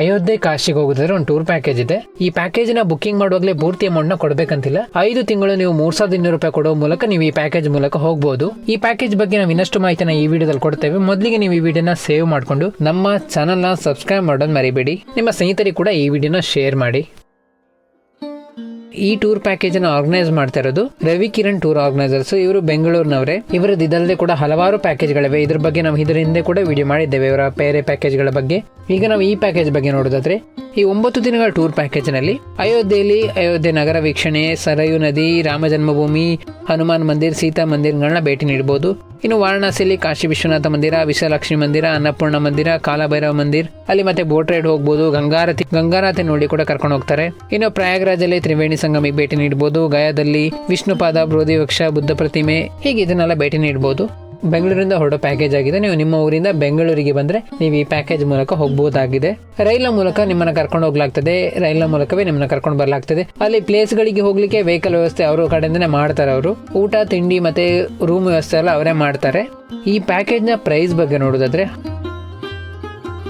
ಅಯೋಧ್ಯೆ ಕಾಶಿಗೆ ಹೋಗೋದಾದ್ರೆ ಒಂದು ಟೂರ್ ಪ್ಯಾಕೇಜ್ ಇದೆ. ಈ ಪ್ಯಾಕೇಜ್ನ ಬುಕಿಂಗ್ ಮಾಡುವಾಗಲೇ ಪೂರ್ತಿ ಅಮೌಂಟ್ನ ಕೊಡಬೇಕಂತಿಲ್ಲ. ಐದು ತಿಂಗಳು ನೀವು ಮೂರ್ ಸಾವಿರದ ಇನ್ನೂರು ರೂಪಾಯಿ ಕೊಡೋ ಮೂಲಕ ನೀವು ಈ ಪ್ಯಾಕೇಜ್ ಮೂಲಕ ಹೋಗಬಹುದು ಈ ಪ್ಯಾಕೇಜ್ ಬಗ್ಗೆ ನಾವು ಇನ್ನಷ್ಟು ಮಾಹಿತಿನ ಈ ವಿಡಿಯೋದಲ್ಲಿ ಕೊಡ್ತೇವೆ. ಮೊದಲಿಗೆ ನೀವು ಈ ವಿಡಿಯೋನ ಸೇವ್ ಮಾಡಿಕೊಂಡು ನಮ್ಮ ಚಾನಲ್ನ ಸಬ್ಸ್ಕ್ರೈಬ್ ಮಾಡೋದು ಮರಿಬೇಡಿ. ನಿಮ್ಮ ಸ್ನೇಹಿತರಿಗೆ ಕೂಡ ಈ ವಿಡಿಯೋನ ಶೇರ್ ಮಾಡಿ. ಈ ಟೂರ್ ಪ್ಯಾಕೇಜ್ ಅನ್ನು ಆರ್ಗನೈಸ್ ಮಾಡ್ತಾ ಇರೋದು ರವಿ ಕಿರಣ್ ಟೂರ್ ಆರ್ಗನೈಸರ್ಸ್ ಇವರು ಬೆಂಗಳೂರಿನವರೇ. ಇವರದ್ದು ಇದಲ್ಲದೆ ಕೂಡ ಹಲವಾರು ಪ್ಯಾಕೇಜ್ಗಳಿವೆ ಇದ್ರ ಬಗ್ಗೆ ನಾವು ಇದರ ಹಿಂದೆ ಕೂಡ ವಿಡಿಯೋ ಮಾಡಿದ್ದೇವೆ. ಇವರ ಬೇರೆ ಪ್ಯಾಕೇಜ್ಗಳ ಬಗ್ಗೆ. ಈಗ ನಾವು ಈ ಪ್ಯಾಕೇಜ್ ಬಗ್ಗೆ ನೋಡೋದಾದ್ರೆ ಈ ಒಂಬತ್ತು ದಿನಗಳ ಟೂರ್ ಪ್ಯಾಕೇಜ್ನಲ್ಲಿ ಅಯೋಧ್ಯೆಯಲ್ಲಿ ಅಯೋಧ್ಯೆ ನಗರ ವೀಕ್ಷಣೆ, ಸರಯು ನದಿ, ರಾಮ ಜನ್ಮಭೂಮಿ, ಹನುಮಾನ್ ಮಂದಿರ್, ಸೀತಾ ಮಂದಿರ್ಗಳನ್ನ ಭೇಟಿ ನೀಡಬಹುದು ಇನ್ನು ವಾರಣಾಸಿಯಲ್ಲಿ ಕಾಶಿ ವಿಶ್ವನಾಥ ಮಂದಿರ ವಿಶಾಲಕ್ಷ್ಮಿ ಮಂದಿರ, ಅನ್ನಪೂರ್ಣ ಮಂದಿರ, ಕಾಲಭೈರವ ಮಂದಿರ್, ಅಲ್ಲಿ ಮತ್ತೆ ಬೋಟ್ ರೈಡ್ ಹೋಗ್ಬೋದು, ಗಂಗಾರತಿ ಗಂಗಾರತಿ ನೋಡಿ ಕೂಡ ಕರ್ಕೊಂಡು ಹೋಗ್ತಾರೆ. ಇನ್ನು ಪ್ರಯಾಗ್ರಾಜಲ್ಲಿ ತ್ರಿವೇಣಿ ಸಂಗಮಿಗೆ ಭೇಟಿ ನೀಡಬಹುದು ಗಯಾದಲ್ಲಿ ವಿಷ್ಣುಪಾದ ಬೃಹದಿ ವೃಕ್ಷ ಬುದ್ಧ ಪ್ರತಿಮೆ ಹೀಗೆ ಇದನ್ನೆಲ್ಲ ಭೇಟಿ ನೀಡಬಹುದು ಬೆಂಗಳೂರಿಂದ ಹೊರಡೋ ಪ್ಯಾಕೇಜ್ ಆಗಿದೆ. ನೀವು ನಿಮ್ಮ ಊರಿಂದ ಬೆಂಗಳೂರಿಗೆ ಬಂದ್ರೆ ನೀವು ಈ ಪ್ಯಾಕೇಜ್ ಮೂಲಕ ಹೋಗಬಹುದಾಗಿದೆ ರೈಲ್ನ ಮೂಲಕ ನಿಮ್ಮನ್ನ ಕರ್ಕೊಂಡು ಹೋಗ್ಲಾಗ್ತದೆ. ರೈಲ್ನ ಮೂಲಕವೇ ನಿಮ್ಮನ್ನ ಕರ್ಕೊಂಡು ಬರಲಾಗ್ತದೆ. ಅಲ್ಲಿ ಪ್ಲೇಸ್ಗಳಿಗೆ ಹೋಗ್ಲಿಕ್ಕೆ ವೆಹಿಕಲ್ ವ್ಯವಸ್ಥೆ ಅವರು ಕಡೆಯಿಂದನೇ ಮಾಡ್ತಾರೆ ಅವರು. ಊಟ, ತಿಂಡಿ ಮತ್ತೆ ರೂಮ್ ವ್ಯವಸ್ಥೆ ಎಲ್ಲ ಅವರೇ ಮಾಡ್ತಾರೆ. ಈ ಪ್ಯಾಕೇಜ್ನ ಪ್ರೈಸ್ ಬಗ್ಗೆ ನೋಡೋದಾದ್ರೆ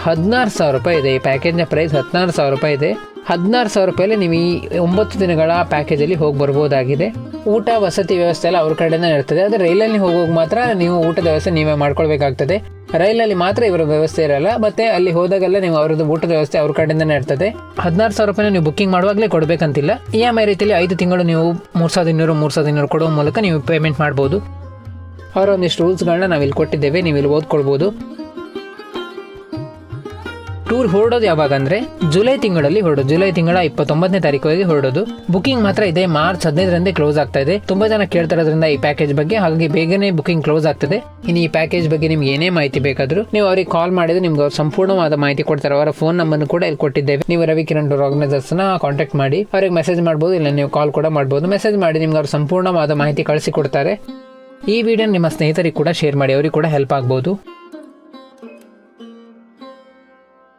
ಹದಿನಾರು ಸಾವಿರ ರೂಪಾಯಿ ಇದೆ. ಈ ಪ್ಯಾಕೇಜ್ನ ಪ್ರೈಸ್ ಹದಿನಾರು ಸಾವಿರ ರೂಪಾಯಿ ಇದೆ. ಹದಿನಾರು ಸಾವಿರ ರೂಪಾಯಲ್ಲಿ ನೀವು ಈ ಒಂಬತ್ತು ದಿನಗಳ ಪ್ಯಾಕೇಜಲ್ಲಿ ಹೋಗಿ ಬರ್ಬೋದಾಗಿದೆ. ಊಟ ವಸತಿ ವ್ಯವಸ್ಥೆ ಎಲ್ಲ ಅವ್ರ ಕಡೆನೇ ಇರ್ತದೆ. ಆದರೆ ರೈಲಲ್ಲಿ ಹೋಗುವಾಗ ಮಾತ್ರ ನೀವು ಊಟದ ವ್ಯವಸ್ಥೆ ನೀವೇ ಮಾಡ್ಕೊಳ್ಬೇಕಾಗ್ತದೆ. ರೈಲಲ್ಲಿ ಮಾತ್ರ ಇವರ ವ್ಯವಸ್ಥೆ ಇರಲ್ಲ. ಮತ್ತೆ ಅಲ್ಲಿ ಹೋದಾಗೆಲ್ಲ ನೀವು ಅವರದ್ದು ಊಟದ ವ್ಯವಸ್ಥೆ ಅವ್ರ ಕಡೆಯಿಂದನೇ ಇರ್ತದೆ. ಹದಿನಾರು ಸಾವಿರ ರೂಪಾಯಿ ನೀವು ಬುಕ್ಕಿಂಗ್ ಮಾಡುವಾಗಲೇ ಕೊಡಬೇಕಂತಿಲ್ಲ. ಇ ಎಂ ಐ ರೀತಿಯಲ್ಲಿ ಐದು ತಿಂಗಳು ನೀವು ಮೂರು ಸಾವಿರದ ಇನ್ನೂರು, ಮೂರು ಸಾವಿರದ ಇನ್ನೂರು ಕೊಡುವ ಮೂಲಕ ನೀವು ಪೇಮೆಂಟ್ ಮಾಡ್ಬೋದು. ಅವರ ಒಂದಿಷ್ಟು ರೂಲ್ಸ್ಗಳನ್ನ ನಾವು ಇಲ್ಲಿ ಕೊಟ್ಟಿದ್ದೇವೆ. ನೀವು ಇಲ್ಲಿ ಓದ್ಕೊಳ್ಬೋದು. ಟೂರ್ ಹೊರಡೋದು ಯಾವಾಗ ಅಂದ್ರೆ ಜುಲೈ ತಿಂಗಳಲ್ಲಿ ಹೊರಡೋದು. ಜುಲೈ ತಿಂಗಳ ಇಪ್ಪತ್ತೊಂಬತ್ತನೇ ತಾರೀಕಿಗೆ ಹೊರಡೋದು. ಬುಕಿಂಗ್ ಮಾತ್ರ ಇದೆ. ಮಾರ್ಚ್ ಹದಿನೈದರಂದೇ ಕ್ಲೋಸ್ ಆಗ್ತಾ ಇದೆ. ತುಂಬಾ ಜನ ಕೇಳ್ತಾ ಇರೋದ್ರಿಂದ ಈ ಪ್ಯಾಕೇಜ್ ಬಗ್ಗೆ ಹಾಗಾಗಿ ಬೇಗನೆ ಬುಕಿಂಗ್ ಕ್ಲೋಸ್ ಆಗ್ತದೆ. ಇನ್ನು ಈ ಪ್ಯಾಕೇಜ್ ಬಗ್ಗೆ ನಿಮ್ಗೆ ಏನೇ ಮಾಹಿತಿ ಬೇಕಾದ್ರೂ ನೀವು ಅವ್ರಿಗೆ ಕಾಲ್ ಮಾಡಿದ್ರೆ ನಿಮ್ಗೆ ಅವ್ರು ಸಂಪೂರ್ಣವಾದ ಮಾಹಿತಿ ಕೊಡ್ತಾರೆ. ಅವರ ಫೋನ್ ನಂಬರ್ ಕೂಡ ಇಲ್ಲಿ ಕೊಟ್ಟಿದ್ದೇವೆ. ನೀವು ರವಿ ಕಿರಣ್ ಟೂರ್ ಕಾಂಟ್ಯಾಕ್ಟ್ ಮಾಡಿ. ಅವ್ರಿಗೆ ಮೆಸೇಜ್ ಮಾಡ್ಬೋದು ಇಲ್ಲ ನೀವು ಕಾಲ್ ಕೂಡ ಮಾಡ್ಬೋದು. ಮೆಸೇಜ್ ಮಾಡಿ ನಿಮ್ಗೆ ಅವ್ರು ಸಂಪೂರ್ಣವಾದ ಮಾಹಿತಿ ಕಳಿಸಿ ಕೊಡ್ತಾರೆ. ಈ ವಿಡಿಯೋ ನಿಮ್ಮ ಸ್ನೇಹಿತರಿಗೆ ಕೂಡ ಶೇರ್ ಮಾಡಿ. ಅವರಿಗೆ ಕೂಡ ಹೆಲ್ಪ್ ಆಗ್ಬೋದು.